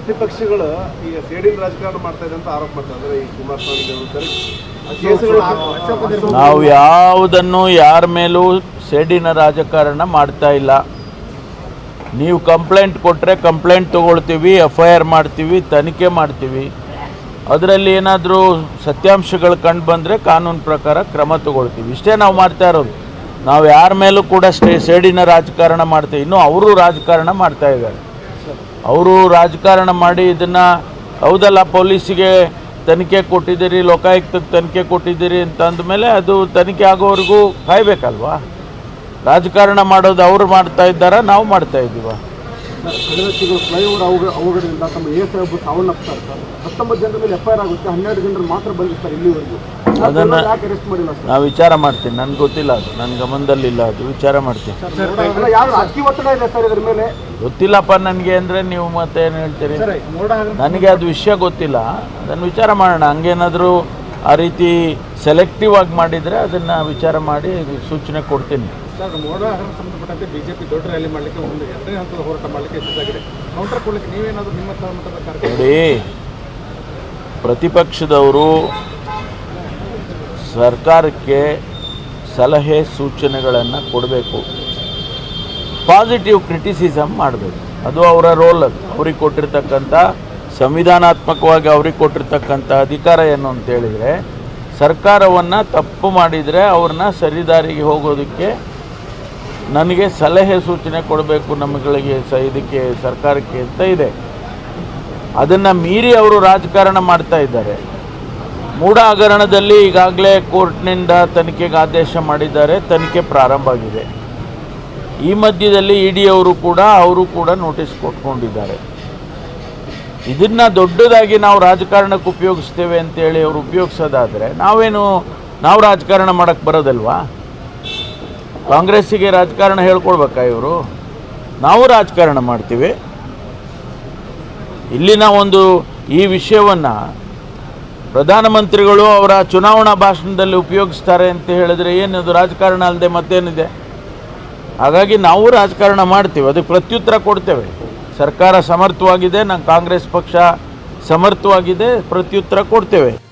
ಪ್ರತಿಪಕ್ಷಗಳು ಈಗ ಸೇಡಿನ ರಾಜಕಾರಣ ಮಾಡ್ತಾ ಇದೆ ಅಂತ ಆರೋಪ ಮಾಡ್ತಾರೆ. ಈ ಕುಮಾರಸ್ವಾಮಿ ನಾವು ಯಾವುದನ್ನು ಯಾರ ಮೇಲೂ ಸೇಡಿನ ರಾಜಕಾರಣ ಮಾಡ್ತಾ ಇಲ್ಲ. ನೀವು ಕಂಪ್ಲೇಂಟ್ ಕೊಟ್ಟರೆ ಕಂಪ್ಲೇಂಟ್ ತೊಗೊಳ್ತೀವಿ ಎಫ್ ಐ ಆರ್ ಮಾಡ್ತೀವಿ ತನಿಖೆ ಮಾಡ್ತೀವಿ. ಅದರಲ್ಲಿ ಏನಾದರೂ ಸತ್ಯಾಂಶಗಳು ಕಂಡು ಬಂದರೆ ಕಾನೂನು ಪ್ರಕಾರ ಕ್ರಮ ತಗೊಳ್ತೀವಿ. ಇಷ್ಟೇ ನಾವು ಮಾಡ್ತಾ ಇರೋದು. ನಾವು ಯಾರ ಮೇಲೂ ಕೂಡ ಸ್ಟೇ ಸೇಡಿನ ರಾಜಕಾರಣ ಮಾಡ್ತೀವಿ ಇನ್ನೂ ಅವರು ರಾಜಕಾರಣ ಮಾಡ್ತಾ ಇದ್ದಾರೆ. ಅವರು ರಾಜಕಾರಣ ಮಾಡಿ ಇದನ್ನು, ಹೌದಲ್ಲ, ಪೊಲೀಸಿಗೆ ತನಿಖೆ ಕೊಟ್ಟಿದ್ದೀರಿ, ಲೋಕಾಯುಕ್ತಕ್ಕೆ ತನಿಖೆ ಕೊಟ್ಟಿದ್ದೀರಿ ಅಂತ ಅಂದಮೇಲೆ ಅದು ತನಿಖೆ ಆಗೋವರೆಗೂ ಕಾಯಬೇಕಲ್ವಾ? ರಾಜಕಾರಣ ಮಾಡೋದು ಅವ್ರು ಮಾಡ್ತಾ ಇದ್ದಾರಾ, ನಾವು ಮಾಡ್ತಾ ಇದ್ದೀವ? ಕಳೆದ ತಿಂಗಳು ಫ್ಲೈಓವರ್ ಅವು ಅವಘಡದಿಂದ ತಮ್ಮ ಎ ಸಾಹೇಬ್ ಸಾವನ್ನಪ್ತಾರೆ ಸರ್. ಹತ್ತೊಂಬತ್ತು ಜನರ ಮೇಲೆ ಎಫ್ ಐ ಆರ್ ಆಗುತ್ತೆ ಹನ್ನೆರಡು ಜನರು ಮಾತ್ರ ಬಂದಿರ್ತಾರೆ ಇಲ್ಲಿವರೆಗೂ. ಅದನ್ನ- ಯಾಕೆ ಅರೆಸ್ಟ್ ಮಾಡಿಲ್ಲ ಸರ್? ನಾವು ವಿಚಾರ ಮಾಡ್ತೀನಿ. ನನಗೆ ಗೊತ್ತಿಲ್ಲ ಅದು. ನನ್ನ ಗಮನದಲ್ಲಿಲ್ಲ ಅದು. ವಿಚಾರ ಮಾಡ್ತೀನಿ. ಯಾರು ಒತ್ತಡ ಇದೆ ಸರ್ ಇದ್ರ ಮೇಲೆ? ಗೊತ್ತಿಲ್ಲಪ್ಪ ನನಗೆ ಅಂದರೆ ನೀವು ಮತ್ತೆ ಏನು ಹೇಳ್ತೀರಿ ನನಗೆ ಅದು ವಿಷಯ ಗೊತ್ತಿಲ್ಲ. ಅದನ್ನು ವಿಚಾರ ಮಾಡೋಣ. ಹಂಗೇನಾದರೂ ಆ ರೀತಿ ಸೆಲೆಕ್ಟಿವ್ ಆಗಿ ಮಾಡಿದರೆ ಅದನ್ನು ವಿಚಾರ ಮಾಡಿ ಸೂಚನೆ ಕೊಡ್ತೀನಿ. ಸರ್ ಮೋಡ ಹಗರಣ ಸಂಬಂಧಪಟ್ಟಂತೆ ಬಿಜೆಪಿ ದೊಡ್ಡ ರ್ಯಾಲಿ ಮಾಡಲಿಕ್ಕೆ ಒಂದು ಎರಡನೇ ಹಂತದ ಹೋರಾಟ ಮಾಡಲಿಕ್ಕೆ ಸಿದ್ಧಾಗಿದೆ ಕೌಂಟರ್ ಕೊಡ್ಲಿಕ್ಕೆ ನೀವೇನಾದರೂ ನಿಮ್ಮ ಕಾರ್ಯಕ್ರಮ? ನೋಡಿ, ಪ್ರತಿಪಕ್ಷದವರು ಸರ್ಕಾರಕ್ಕೆ ಸಲಹೆ ಸೂಚನೆಗಳನ್ನು ಕೊಡಬೇಕು. ಪಾಸಿಟಿವ್ ಕ್ರಿಟಿಸಿಸಮ್ ಮಾಡಬೇಕು. ಅದು ಅವರ ರೋಲ್ ಅದು. ಅವ್ರಿಗೆ ಕೊಟ್ಟಿರ್ತಕ್ಕಂಥ, ಸಂವಿಧಾನಾತ್ಮಕವಾಗಿ ಅವ್ರಿಗೆ ಕೊಟ್ಟಿರ್ತಕ್ಕಂಥ ಅಧಿಕಾರ ಏನು ಅಂತ ಹೇಳಿದರೆ, ಸರ್ಕಾರವನ್ನು ತಪ್ಪು ಮಾಡಿದರೆ ಅವ್ರನ್ನ ಸರಿದಾರಿಗೆ ಹೋಗೋದಕ್ಕೆ ನನಗೆ ಸಲಹೆ ಸೂಚನೆ ಕೊಡಬೇಕು ನಮಗಳಿಗೆ ಸ ಇದಕ್ಕೆ ಸರ್ಕಾರಕ್ಕೆ ಅಂತ ಇದೆ. ಅದನ್ನು ಮೀರಿ ಅವರು ರಾಜಕಾರಣ ಮಾಡ್ತಾ ಇದ್ದಾರೆ. ಮೂಢ ಹಗರಣದಲ್ಲಿ ಈಗಾಗಲೇ ಕೋರ್ಟ್ನಿಂದ ತನಿಖೆಗೆ ಆದೇಶ ಮಾಡಿದ್ದಾರೆ, ತನಿಖೆ ಪ್ರಾರಂಭ ಆಗಿದೆ. ಈ ಮಧ್ಯದಲ್ಲಿ ಇಡಿ ಅವರು ಕೂಡ ಅವರು ಕೂಡ ನೋಟಿಸ್ ಕೊಟ್ಕೊಂಡಿದ್ದಾರೆ. ಇದನ್ನು ದೊಡ್ಡದಾಗಿ ನಾವು ರಾಜಕಾರಣಕ್ಕೆ ಉಪಯೋಗಿಸ್ತೇವೆ ಅಂತೇಳಿ ಅವರು ಉಪಯೋಗಿಸೋದಾದರೆ ನಾವೇನು, ನಾವು ರಾಜಕಾರಣ ಮಾಡೋಕ್ಕೆ ಬರೋದಲ್ವಾ? ಕಾಂಗ್ರೆಸ್ಸಿಗೆ ರಾಜಕಾರಣ ಹೇಳ್ಕೊಡ್ಬೇಕಾ ಇವರು? ನಾವು ರಾಜಕಾರಣ ಮಾಡ್ತೀವಿ. ಇಲ್ಲಿನ ಒಂದು ಈ ವಿಷಯವನ್ನು ಪ್ರಧಾನಮಂತ್ರಿಗಳು ಅವರ ಚುನಾವಣಾ ಭಾಷಣದಲ್ಲಿ ಉಪಯೋಗಿಸ್ತಾರೆ ಅಂತ ಹೇಳಿದ್ರೆ ಏನದು? ರಾಜಕಾರಣ ಅಲ್ಲದೆ ಮತ್ತೇನಿದೆ? ಹಾಗಾಗಿ ನಾವು ರಾಜಕಾರಣ ಮಾಡ್ತೀವಿ. ಅದಕ್ಕೆ ಪ್ರತ್ಯುತ್ತರ ಕೊಡ್ತೇವೆ. ಸರ್ಕಾರ ಸಮರ್ಥವಾಗಿದೆ ನಮ್ಮ ಕಾಂಗ್ರೆಸ್ ಪಕ್ಷ ಸಮರ್ಥವಾಗಿದೆ, ಪ್ರತ್ಯುತ್ತರ ಕೊಡ್ತೇವೆ.